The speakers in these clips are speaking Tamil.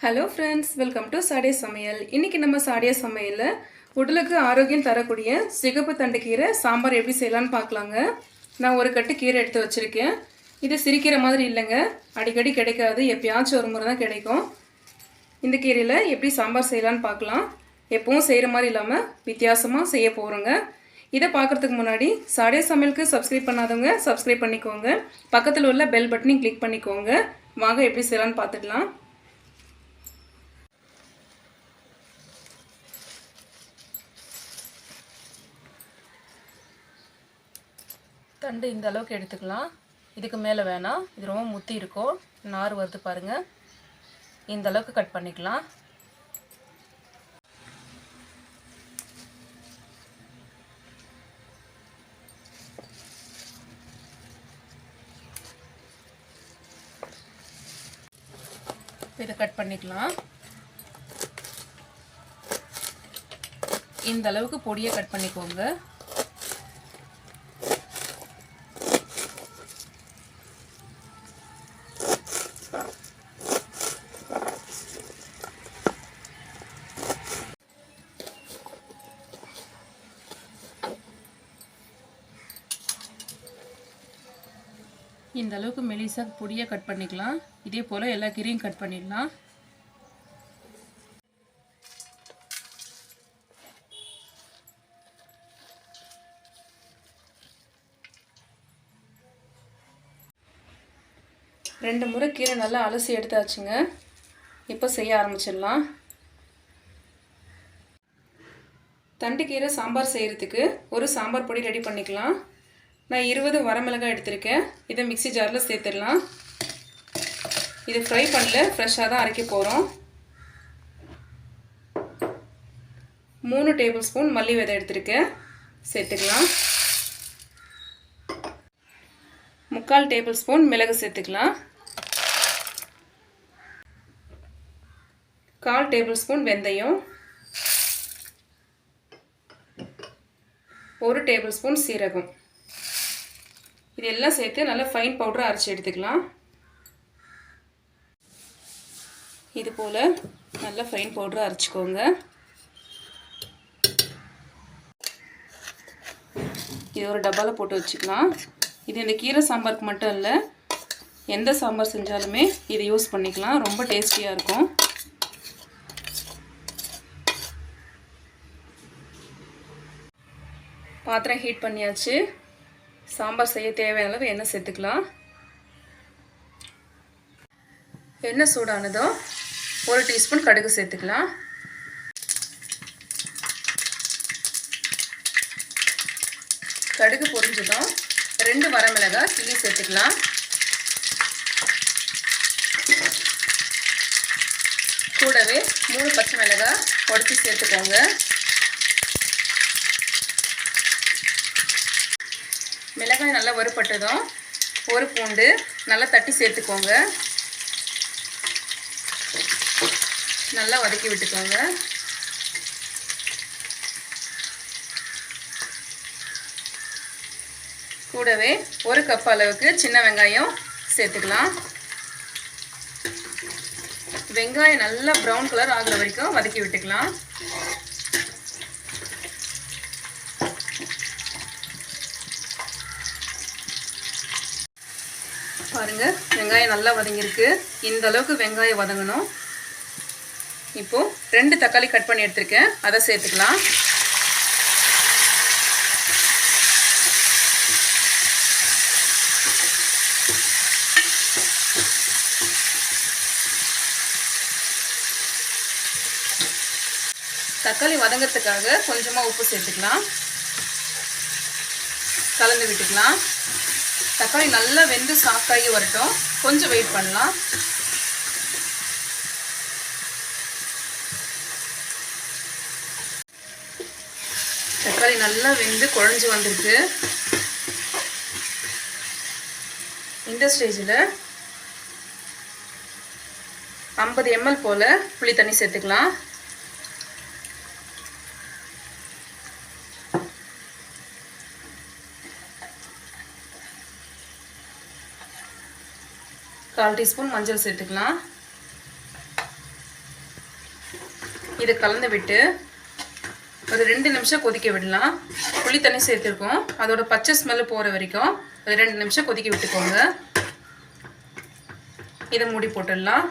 ஹலோ ஃப்ரெண்ட்ஸ் வெல்கம் டு சாடிய சமையல் இன்றைக்கி நம்ம சாடிய சமையலில் உடலுக்கு ஆரோக்கியம் தரக்கூடிய சிகப்பு தண்டுக்கீரை சாம்பார் எப்படி செய்யலான்னு பார்க்கலாங்க. நான் ஒரு கட்டு கீரை எடுத்து வச்சுருக்கேன். இது சிரிக்கிற மாதிரி இல்லைங்க. அடிக்கடி கிடைக்காது. எப்பயாச்சும் ஒரு முறை தான் கிடைக்கும். இந்த கீரையில் எப்படி சாம்பார் செய்யலான்னு பார்க்கலாம். எப்பவும் செய்கிற மாதிரி இல்லாமல் வித்தியாசமாக செய்ய போகிறோங்க இதை பார்க்குறதுக்கு முன்னாடி சாடிய சமையலுக்கு சப்ஸ்கிரைப் பண்ணாதவங்க சப்ஸ்கிரைப் பண்ணிக்கோங்க. பக்கத்தில் உள்ள பெல் பட்டனையும் கிளிக் பண்ணிக்கோங்க. வாங்க எப்படி செய்யலான்னு பார்த்துக்கலாம். தண்டு இந்த அளவுக்கு எடுத்துக்கலாம். இதுக்கு மேலே வேணாம் இது ரொம்ப முத்தி இருக்கும் நார் வருது பாருங்கள் இந்த அளவுக்கு கட் பண்ணிக்கலாம். இதை கட் பண்ணிக்கலாம். இந்த அளவுக்கு பொடியை கட் பண்ணிக்கோங்க. இந்த அளவுக்கு மெலிசாக பொடியை கட் பண்ணிக்கலாம். இதே போல் எல்லா கீரையும் கட் பண்ணிடலாம். ரெண்டு முறை கீரை நல்லா அலசி எடுத்தாச்சுங்க. இப்போ செய்ய ஆரம்பிச்சிடலாம். தண்டுக்கீரை சாம்பார் செய்கிறதுக்கு ஒரு சாம்பார் பொடி ரெடி பண்ணிக்கலாம். நான் இருபது வரமிளகாய் எடுத்திருக்கேன். இதை மிக்சி ஜாரில் சேர்த்துடலாம். இது ஃப்ரை பண்ணல ஃப்ரெஷ்ஷாக தான் அரைக்க போகிறோம் மூணு டேபிள் ஸ்பூன் மல்லி விதை எடுத்திருக்கேன். சேர்த்துக்கலாம். முக்கால் டேபிள் ஸ்பூன் மிளகு சேர்த்துக்கலாம். கால் டேபிள் ஸ்பூன் வெந்தயம். ஒரு டேபிள் ஸ்பூன் சீரகம். இது எல்லாம் சேர்த்து நல்லா ஃபைன் பவுடராக அரைச்சி எடுத்துக்கலாம். இது போல் நல்லா ஃபைன் பவுடராக அரைச்சிக்கோங்க. இது ஒரு டப்பாவில் போட்டு வச்சுக்கலாம். இது இந்த கீரை சாம்பாருக்கு மட்டும் இல்லை எந்த சாம்பார் செஞ்சாலுமே இது யூஸ் பண்ணிக்கலாம். ரொம்ப டேஸ்டியாக இருக்கும். பாத்திரம் ஹீட் பண்ணியாச்சு. சாம்பார் செய்ய தேவையான அளவு எண்ணெய் சேர்த்துக்கலாம். எண்ணெய் சூடானதும் ஒரு டீஸ்பூன் கடுகு சேர்த்துக்கலாம். கடுகு பொரிஞ்சதும் ரெண்டு வரமிளகாய் கிள்ளி சேர்த்துக்கலாம். கூடவே மூணு பச்சை மிளகாய் உடச்சி சேர்த்துக்கோங்க. மிளகாய் நல்லா வறுப்பட்டதும் ஒரு பூண்டு நல்லா தட்டி சேர்த்துக்கோங்க. நல்லா வதக்கி விட்டுக்கோங்க. கூடவே ஒரு கப் அளவுக்கு சின்ன வெங்காயம் சேர்த்துக்கலாம். வெங்காயம் நல்லா ப்ரௌன் கலர் ஆகிற வரைக்கும் வதக்கி விட்டுக்கலாம். பாருங்கள் வெங்காயம் நல்லா வதங்கியிருக்கு. இந்த அளவுக்கு வெங்காயம் வதங்கணும். இப்போது ரெண்டு தக்காளி கட் பண்ணி எடுத்திருக்கேன். அதை சேர்த்துக்கலாம். தக்காளி வதங்கிறதுக்காக கொஞ்சமாக உப்பு சேர்த்துக்கலாம். கலந்து விட்டுக்கலாம். தக்காளி நல்லா வெந்து சாஃப்டாகி வரட்டும். கொஞ்சம் வெயிட் பண்ணலாம். தக்காளி நல்லா வெந்து குழஞ்சி வந்திருக்கு. இந்த ஸ்டேஜில் ஐம்பது எம்எல் போல் புளி தண்ணி சேர்த்துக்கலாம். கால் டீஸ்பூன் மஞ்சள் சேர்த்துக்கலாம். இதை கலந்து விட்டு ஒரு ரெண்டு நிமிஷம் கொதிக்க விடலாம். புளி தண்ணி சேர்த்துருக்கோம். அதோட பச்சை ஸ்மெல்லு போகிற வரைக்கும் ஒரு ரெண்டு நிமிஷம் கொதிக்க விட்டுக்கோங்க. இதை மூடி போட்டுடலாம்.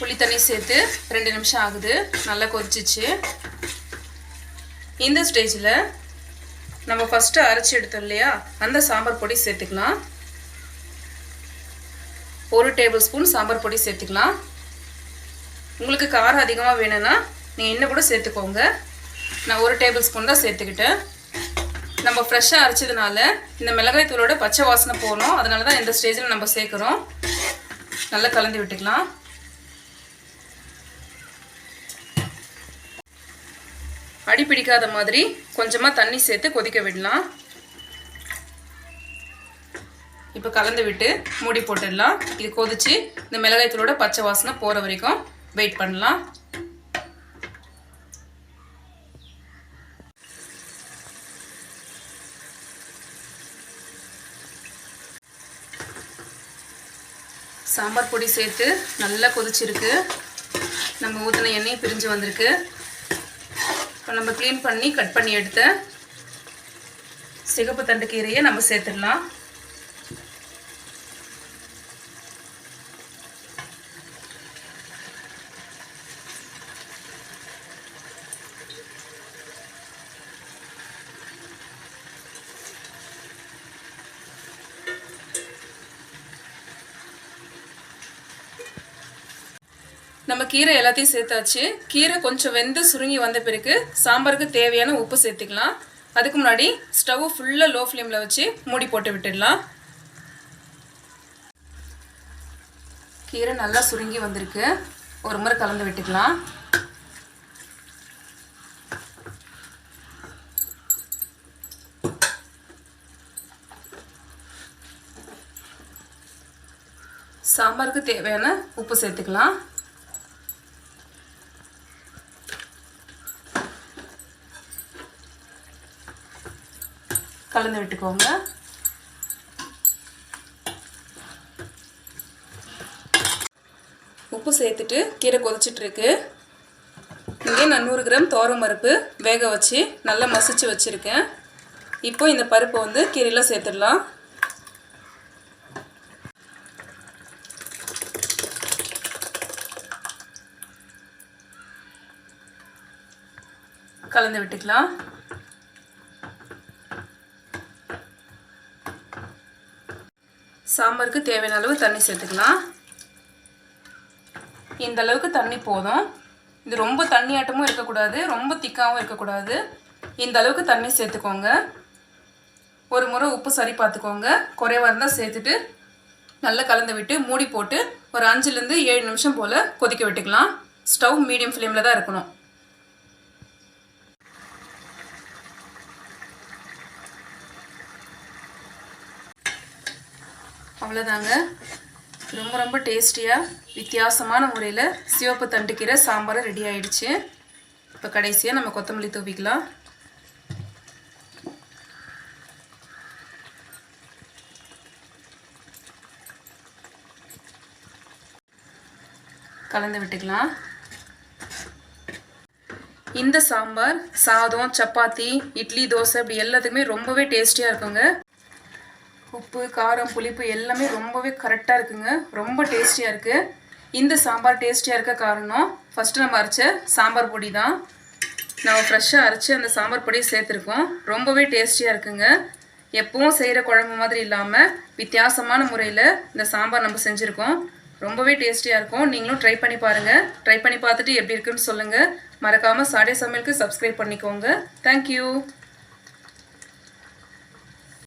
புளி தண்ணி சேர்த்து ரெண்டு நிமிஷம் ஆகுது. நல்லா கொதிச்சிச்சு. இந்த ஸ்டேஜில் நம்ம ஃபஸ்ட்டு அரைச்சி எடுத்தோம் இல்லையா? அந்த சாம்பார் பொடி சேர்த்துக்கலாம். ஒரு டேபிள் ஸ்பூன் சாம்பார் பொடி சேர்த்துக்கலாம். உங்களுக்கு காரம் அதிகமாக வேணும்னா நீங்கள் இன்னும் கூட சேர்த்துக்கோங்க. நான் ஒரு டேபிள் ஸ்பூன் தான் சேர்த்துக்கிட்டேன். நம்ம ஃப்ரெஷ்ஷாக அரைச்சதுனால இந்த மிளகாய் தூளோட பச்சை வாசனை போகணும். அதனால தான் இந்த ஸ்டேஜில் நம்ம சேர்க்குறோம். நல்லா கலந்து விட்டுக்கலாம். அடி பிடிக்காத மாதிரி கொஞ்சமாக தண்ணி சேர்த்து கொதிக்க விடலாம். இப்போ கலந்து விட்டு மூடி போட்டுடலாம். இது கொதிச்சு இந்த மிளகாயத்தூளோட பச்சை வாசனை போகிற வரைக்கும் வெயிட் பண்ணலாம். சாம்பார் பொடி சேர்த்து நல்லா கொதிச்சிருக்கு. நம்ம ஊற்றின எண்ணெயும் பிரிஞ்சு வந்திருக்கு. இப்போ நம்ம க்ளீன் பண்ணி கட் பண்ணி எடுத்த சிகப்பு தண்டு கீரையை நம்ம சேர்த்துடலாம். நம்ம கீரை எல்லாத்தையும் சேர்த்தாச்சு. கீரை கொஞ்சம் வெந்து சுருங்கி வந்த பிறகு சாம்பாருக்கு தேவையான உப்பு சேர்த்துக்கலாம். அதுக்கு முன்னாடி ஸ்டவ் ஃபுல்லாக லோ ஃப்ளேமில் வச்சு மூடி போட்டு விட்டுடலாம். கீரை நல்லா சுருங்கி வந்திருக்கு. ஒரு முறை கலந்து விட்டுக்கலாம். சாம்பாருக்கு தேவையான உப்பு சேர்த்துக்கலாம். கலந்து விட்டுக்கோங்க. உப்பு சேர்த்துட்டு கீரை கொதிச்சிட்ருக்கு. இங்கே நான் நூறு கிராம் தோரம் பருப்பு வேக வச்சு நல்லா மசிச்சு வச்சுருக்கேன். இப்போ இந்த பருப்பை வந்து கீரையில் சேர்த்துடலாம். கலந்து விட்டுக்கலாம். சாம்பாருக்கு தேவையான அளவு தண்ணி சேர்த்துக்கலாம். இந்த அளவுக்கு தண்ணி போதும். இது ரொம்ப தண்ணியாட்டமும் இருக்கக்கூடாது ரொம்ப திக்காகவும் இருக்கக்கூடாது. இந்த அளவுக்கு தண்ணி சேர்த்துக்கோங்க. ஒரு முறை உப்பு சரி பார்த்துக்கோங்க. குறைவாக இருந்தால் சேர்த்துட்டு நல்லா கலந்து விட்டு மூடி போட்டு ஒரு அஞ்சுலேருந்து ஏழு நிமிஷம் போல் கொதிக்க விட்டுக்கலாம். ஸ்டவ் மீடியம் ஃப்ளேமில் தான் இருக்கணும். அவ்வளோதாங்க ரொம்ப ரொம்ப டேஸ்டியாக வித்தியாசமான முறையில் சிவப்பு தண்டுக்கீரை சாம்பார் ரெடி ஆயிடுச்சு. இப்போ கடைசியாக நம்ம கொத்தமல்லி தூவிக்கலாம். கலந்து விட்டுக்கலாம். இந்த சாம்பார் சாதம் சப்பாத்தி இட்லி தோசை இப்படி எல்லாத்துக்குமே ரொம்பவே டேஸ்டியாக இருக்குங்க. உப்பு காரம் புளிப்பு எல்லாமே ரொம்பவே கரெக்டாக இருக்குங்க. ரொம்ப டேஸ்டியாக இருக்குது இந்த சாம்பார் டேஸ்டியாக இருக்க காரணம் ஃபஸ்ட்டு நம்ம அரைச்ச சாம்பார் பொடி தான் நம்ம ஃப்ரெஷ்ஷாக அரைச்சி அந்த சாம்பார் பொடியை சேர்த்துருக்கோம். ரொம்பவே டேஸ்டியாக இருக்குங்க. எப்பவும் செய்கிற குழம்பு மாதிரி இல்லாமல் வித்தியாசமான முறையில் இந்த சாம்பார் நம்ம செஞ்சுருக்கோம். ரொம்பவே டேஸ்டியாக இருக்கும். நீங்களும் ட்ரை பண்ணி பாருங்கள் ட்ரை பண்ணி பார்த்துட்டு எப்படி இருக்குன்னு சொல்லுங்கள் மறக்காமல் சாடே சமையலுக்கு சப்ஸ்கிரைப் பண்ணிக்கோங்க. தேங்க்யூ